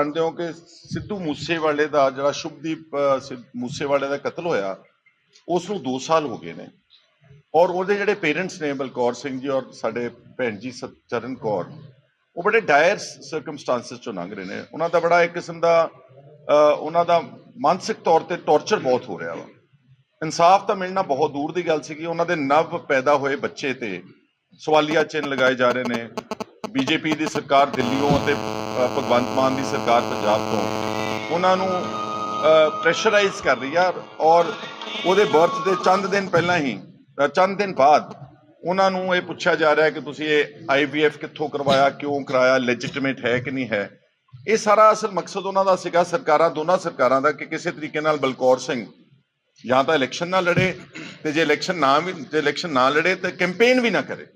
ਜਾਣਦੇ ਹੋ ਕਿ ਸਿੱਧੂ ਮੂਸੇਵਾਲੇ ਦਾ ਜਿਹੜਾ ਸ਼ੁਭਦੀਪ ਮੂਸੇਵਾਲੇ ਦਾ ਕਤਲ ਹੋਇਆ ਉਸ ਨੂੰ 2 ਸਾਲ ਹੋ ਗਏ ਨੇ। ਔਰ ਉਹਦੇ ਜਿਹੜੇ ਪੇਰੈਂਟਸ ਨੇ ਬਲਕੌਰ ਸਿੰਘ ਜੀ ਔਰ ਸਾਡੇ ਭੈਣ ਜੀ ਸਤਚਰਨ ਕੌਰ ਉਹ ਬੜੇ ਡਾਇਰ ਸਰਕਮਸਟੈਂਸਸ ਚੋਂ ਲੰਘ ਰਹੇ ਨੇ। ਉਹਨਾਂ ਦਾ ਬੜਾ ਇੱਕ ਕਿਸਮ ਦਾ ਅ, ਉਹਨਾਂ ਦਾ ਮਾਨਸਿਕ ਤੌਰ ਤੇ ਟੌਰਚਰ ਬਹੁਤ ਹੋ ਰਿਹਾ ਵਾ। ਇਨਸਾਫ ਤਾਂ ਮਿਲਣਾ ਬਹੁਤ ਦੂਰ ਦੀ ਗੱਲ ਸੀਗੀ। ਉਹਨਾਂ ਦੇ ਨਵ ਪੈਦਾ ਹੋਏ ਬੱਚੇ ਤੇ ਸਵਾਲੀਆ ਚਿੰਨ੍ਹ ਲਗਾਏ ਜਾ ਰਹੇ ਨੇ। ਬੀਜੇਪੀ ਦੀ ਸਰਕਾਰ ਦਿੱਲੀੋਂ ਅਤੇ ਭਗਵੰਤ ਮਾਨ ਦੀ ਸਰਕਾਰ ਪੰਜਾਬ ਤੋਂ, ਉਹਨਾਂ ਨੂੰ ਪ੍ਰੈਸ਼ਰਾਈਜ਼ ਕਰ ਰਹੀ ਆ ਔਰ ਉਹਦੇ ਬਰਥ ਦੇ ਚੰਦ ਦਿਨ ਪਹਿਲਾਂ ਹੀ ਚੰਦ ਦਿਨ ਬਾਅਦ ਉਹਨਾਂ ਨੂੰ ਇਹ ਪੁੱਛਿਆ ਜਾ ਰਿਹਾ ਹੈ ਕਿ ਤੁਸੀਂ ਇਹ ਆਈਵੀਐਫ ਕਿੱਥੋਂ ਕਰਵਾਇਆ, ਕਿਉਂ ਕਰਾਇਆ ਲੈਜਿਟਿਮੇਟ ਹੈ ਕਿ ਨਹੀਂ ਹੈ? ਇਹ ਸਾਰਾ ਅਸਲ ਮਕਸਦ ਉਹਨਾਂ ਦਾ ਸੀਗਾ, ਸਰਕਾਰਾਂ, ਦੋਨਾਂ ਸਰਕਾਰਾਂ ਦਾ ਕਿ ਕਿਸੇ ਤਰੀਕੇ ਨਾਲ ਬਲਕੌਰ ਸਿੰਘ ਜਾਂ ਤਾਂ ਇਲੈਕਸ਼ਨ ਨਾ ਲੜੇ ਤੇ ਜੇ ਇਲੈਕਸ਼ਨ ਨਾ ਵੀ, ਜੇ ਇਲੈਕਸ਼ਨ ਨਾ ਲੜੇ ਤੇ ਕੈਂਪੇਨ ਵੀ ਨਾ ਕਰੇ।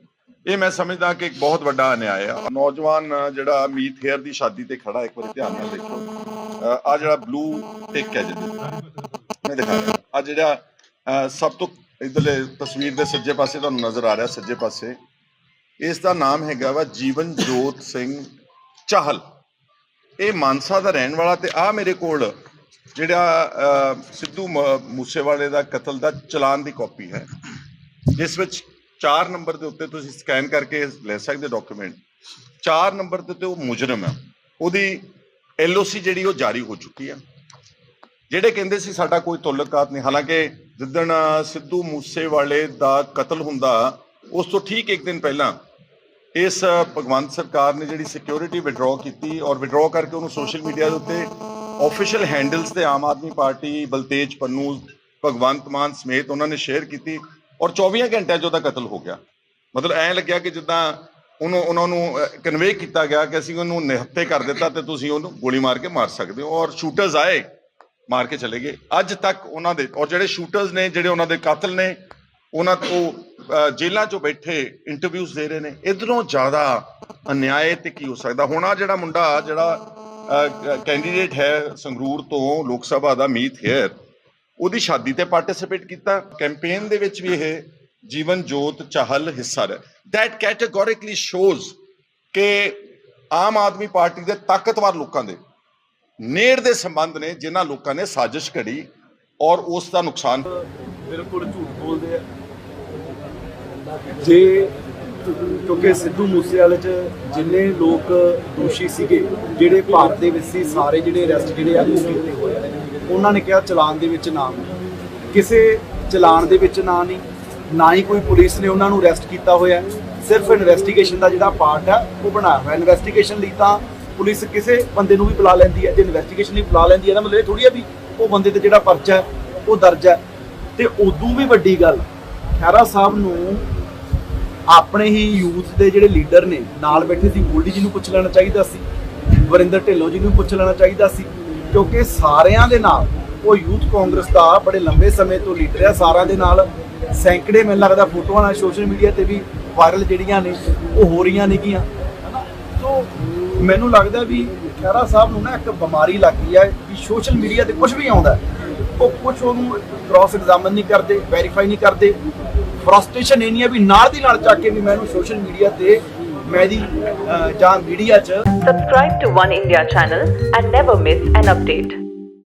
ਇਹ ਮੈਂ ਸਮਝਦਾ ਕਿ ਇੱਕ ਬਹੁਤ ਵੱਡਾ ਅਨਿਆਏ ਆ। ਨੌਜਵਾਨ ਜਿਹੜਾ ਮੀਤ ਹੇਅਰ ਦੀ ਸ਼ਾਦੀ ਤੇ ਖੜਾ ਇੱਕ ਵਾਰੀ ਧਿਆਨ ਨਾਲ ਦੇਖੋ। ਆ ਜਿਹੜਾ ਬਲੂ ਟਿਕ ਹੈ ਜਿਹਦੇ ਮੈਂ ਦਿਖਾ ਰਿਹਾ। ਆ ਜਿਹੜਾ ਸਭ ਤੋਂ ਇਧਰਲੇ ਤਸਵੀਰ ਦੇ ਸੱਜੇ ਪਾਸੇ ਤੁਹਾਨੂੰ ਨਜ਼ਰ ਆ ਰਿਹਾ, ਸੱਜੇ ਪਾਸੇ। ਇਸ ਦਾ ਨਾਮ ਹੈਗਾ ਵਾ ਜੀਵਨ ਜੋਤ ਸਿੰਘ ਚਾਹਲ। ਇਹ ਮਾਨਸਾ ਦਾ ਰਹਿਣ ਵਾਲਾ ਤੇ ਆ ਮੇਰੇ ਕੋਲ ਜਿਹੜਾ ਸਿੱਧੂ ਮ- ਮੂਸੇਵਾਲੇ ਦਾ ਕਤਲ ਦਾ ਚਲਾਨ ਦੀ ਕਾਪੀ ਹੈ। ਜਿਸ ਵਿੱਚ 4 ਨੰਬਰ ਦੇ ਉੱਤੇ ਤੁਸੀਂ ਸਕੈਨ ਕਰਕੇ ਲੈ ਸਕਦੇ ਡਾਕੂਮੈਂਟ 4 ਨੰਬਰ ਦੇ ਉੱਤੇ ਉਹ ਮੁਜਰਮ ਹੈ। ਉਹਦੀ ਐਲਓਸੀ ਜਿਹੜੀ ਉਹ ਜਾਰੀ ਹੋ ਚੁੱਕੀ ਹੈ। ਜਿਹੜੇ ਕਹਿੰਦੇ ਸੀ ਸਾਡਾ ਕੋਈ ਤੁਲਕਾਤ ਨਹੀਂ, ਹਾਲਾਂਕਿ ਜਿੱਦਣ ਸਿੱਧੂ ਮੂਸੇਵਾਲੇ ਦਾ ਕਤਲ ਹੁੰਦਾ, ਉਸ ਤੋਂ ਠੀਕ ਇੱਕ ਦਿਨ ਪਹਿਲਾਂ ਇਸ ਭਗਵੰਤ ਸਰਕਾਰ ਨੇ ਜਿਹੜੀ ਸਿਕਿਉਰਿਟੀ ਵਿਡਰਾਅ ਕੀਤੀ ਔਰ ਵਿਡਰਾਅ ਕਰਕੇ ਉਹਨੂੰ ਸੋਸ਼ਲ ਮੀਡੀਆ ਦੇ ਉੱਤੇ ਆਫੀਸ਼ੀਅਲ ਹੈਂਡਲਸ ਤੇ ਆਮ ਆਦਮੀ ਪਾਰਟੀ ਬਲਤੇਜ ਪੰਨੂ, ਭਗਵੰਤ ਮਾਨ ਸਮੇਤ ਉਹਨਾਂ ਨੇ ਸ਼ੇਅਰ ਕੀਤੀ। ਔਰ 24 ਘੰਟਿਆਂ 'ਚ ਉਹਦਾ ਕਤਲ ਹੋ ਗਿਆ। ਮਤਲਬ ਐਂ ਲੱਗਿਆ ਕਿ ਜਿੱਦਾਂ ਉਹਨੂੰ, ਉਹਨਾਂ ਨੂੰ ਕਨਵੇ ਕੀਤਾ ਗਿਆ ਕਿ ਅਸੀਂ ਉਹਨੂੰ ਨਿਹੱਤੇ ਕਰ ਦਿੱਤਾ ਤੇ ਤੁਸੀਂ ਉਹਨੂੰ ਗੋਲੀ ਮਾਰ ਕੇ ਮਾਰ ਸਕਦੇ ਹੋ। ਔਰ ਸ਼ੂਟਰਸ ਆਏ, ਮਾਰ ਕੇ ਚਲੇ ਗਏ। ਅੱਜ ਤੱਕ ਉਹਨਾਂ ਦੇ, ਔਰ ਜਿਹੜੇ ਸ਼ੂਟਰਸ ਨੇ, ਜਿਹੜੇ ਉਹਨਾਂ ਦੇ ਕਾਤਲ ਨੇ, ਉਹਨਾਂ ਤੋਂ ਜੇਲ੍ਹਾਂ 'ਚੋਂ ਬੈਠੇ ਇੰਟਰਵਿਊਜ਼ ਦੇ ਰਹੇ ਨੇ। ਇਧਰੋਂ ਜ਼ਿਆਦਾ ਅਨਿਆਏ ਤੇ ਕੀ ਹੋ ਸਕਦਾ? ਹੁਣ ਆ ਜਿਹੜਾ ਮੁੰਡਾ, ਜਿਹੜਾ ਕੈਂਡੀਡੇਟ ਹੈ ਸੰਗਰੂਰ ਤੋਂ ਲੋਕ ਸਭਾ ਦਾ ਮੀਤ ਹੇਅਰ ਉਹਦੀ ਸ਼ਾਦੀ ਤੇ ਪਾਰਟਿਸਿਪੇਟ ਕੀਤਾ। ਕੈਂਪੇਨ ਦੇ ਵਿੱਚ ਵੀ ਇਹ ਜੀਵਨ ਜੋਤ ਚਾਹਲ ਹਿੱਸਾ ਰਿਹਾ। ਦੈਟ ਕੈਟੇਗੋਰਿਕਲੀ ਸ਼ੋਜ਼ ਕਿ ਆਮ ਆਦਮੀ ਪਾਰਟੀ ਦੇ ਤਾਕਤਵਰ ਲੋਕਾਂ ਦੇ ਨੇੜ ਦੇ ਸੰਬੰਧ ਨੇ, ਜਿਨ੍ਹਾਂ ਲੋਕਾਂ ਨੇ ਸਾਜ਼ਿਸ਼ ਘੜੀ ਔਰ ਉਸ ਦਾ ਨੁਕਸਾਨ ਬਿਲਕੁਲ ਝੂਠ ਬੋਲਦੇ ਆ। ਜੇ ਕਿਉਂਕਿ ਸਿੱਧੂ ਮੂਸੇਵਾਲੇ ਚ ਜਿੰਨੇ ਲੋਕ ਦੋਸ਼ੀ ਸੀਗੇ, ਜਿਹੜੇ ਭਾਰਤ ਦੇ ਵਿੱਚ ਸੀ, ਸਾਰੇ ਜਿਹੜੇ ਅਰੈਸਟ ਜਿਹੜੇ ਆ, ਉਹ ਕੀਤੇ ਹੋਏ ਉਹਨਾਂ ਨੇ ਕਿਹਾ ਚਲਾਨ ਦੇ ਵਿੱਚ ਨਾਮ ਨਹੀਂ। ਕਿਸੇ ਚਲਾਨ ਦੇ ਵਿੱਚ ਨਾਂ ਨਹੀਂ, ਨਾ ਹੀ ਕੋਈ ਪੁਲਿਸ ਨੇ ਉਹਨਾਂ ਨੂੰ ਅਰੈਸਟ ਕੀਤਾ ਹੋਇਆ ਸਿਰਫ ਇਨਵੈਸਟੀਗੇਸ਼ਨ ਦਾ ਜਿਹੜਾ ਪਾਰਟ ਹੈ, ਉਹ ਬਣਾਇਆ ਹੋਇਆ। ਇਨਵੈਸਟੀਗੇਸ਼ਨ ਲਈ ਤਾਂ ਪੁਲਿਸ ਕਿਸੇ ਬੰਦੇ ਨੂੰ ਵੀ ਬੁਲਾ ਲੈਂਦੀ ਹੈ। ਜੇ ਇਨਵੈਸਟੀਗੇਸ਼ਨ ਲਈ ਬੁਲਾ ਲੈਂਦੀ ਹੈ ਨਾ, ਮਤਲਬ ਇਹ ਥੋੜੀ ਆ ਵੀ ਉਹ ਬੰਦੇ ਤੇ ਜਿਹੜਾ ਪਰਚਾ ਹੈ, ਉਹ ਦਰਜ ਹੈ। ਤੇ ਉਦੋਂ ਵੀ ਵੱਡੀ ਗੱਲ ਖੈਰਾ ਸਾਹਿਬ ਨੂੰ ਆਪਣੇ ਹੀ ਯੂਥ ਦੇ ਜਿਹੜੇ ਲੀਡਰ ਨੇ, ਨਾਲ ਬੈਠੇ ਸੀ, ਗੋਲਡੀ ਜੀ ਨੂੰ ਪੁੱਛ ਲੈਣਾ ਚਾਹੀਦਾ ਸੀ, ਵਰਿੰਦਰ ਢਿੱਲੋਂ ਜੀ ਨੂੰ ਪੁੱਛ ਲੈਣਾ ਚਾਹੀਦਾ ਸੀ। ਕਿਉਂਕਿ ਸਾਰਿਆਂ ਦੇ ਨਾਲ, ਉਹ ਯੂਥ ਕਾਂਗਰਸ ਦਾ ਬੜੇ ਲੰਬੇ ਸਮੇਂ ਤੋਂ ਲੀਡਰ ਹੈ ਸਾਰਿਆਂ ਦੇ ਨਾਲ ਸੈਂਕੜੇ ਮੈਨੂੰ ਲੱਗਦਾ ਫੋਟੋਆਂ ਨਾਲ ਸੋਸ਼ਲ ਮੀਡੀਆ ਤੇ ਵੀ ਵਾਇਰਲ ਜਿਹੜੀਆਂ ਨੇ, ਉਹ ਹੋ ਰਹੀਆਂ ਨੇਗੀਆਂ, ਹਨਾ? ਸੋ ਮੈਨੂੰ ਲੱਗਦਾ ਵੀ ਖਹਿਰਾ ਸਾਹਿਬ ਨੂੰ ਨਾ ਇੱਕ ਬਿਮਾਰੀ ਲੱਗ ਗਈ ਹੈ ਕਿ ਸੋਸ਼ਲ ਮੀਡੀਆ ਤੇ ਕੁਝ ਵੀ ਆਉਂਦਾ, ਉਹ ਕੁਝ ਉਹਨੂੰ ਕ੍ਰਾਸ ਐਗਜ਼ਾਮਨ ਨਹੀਂ ਕਰਦੇ ਵੈਰੀਫਾਈ ਨਹੀਂ ਕਰਦੇ। ਫਰਸਟ੍ਰੇਸ਼ਨ ਇੰਨੀ ਹੈ ਵੀ ਨਾਲ ਦੀ ਨਾਲ ਚੱਕ ਕੇ ਵੀ ਮੈਨੂੰ ਸੋਸ਼ਲ ਮੀਡੀਆ ਤੇ Mehdi uh, Media. Ch. Subscribe to One India channel and never miss an update.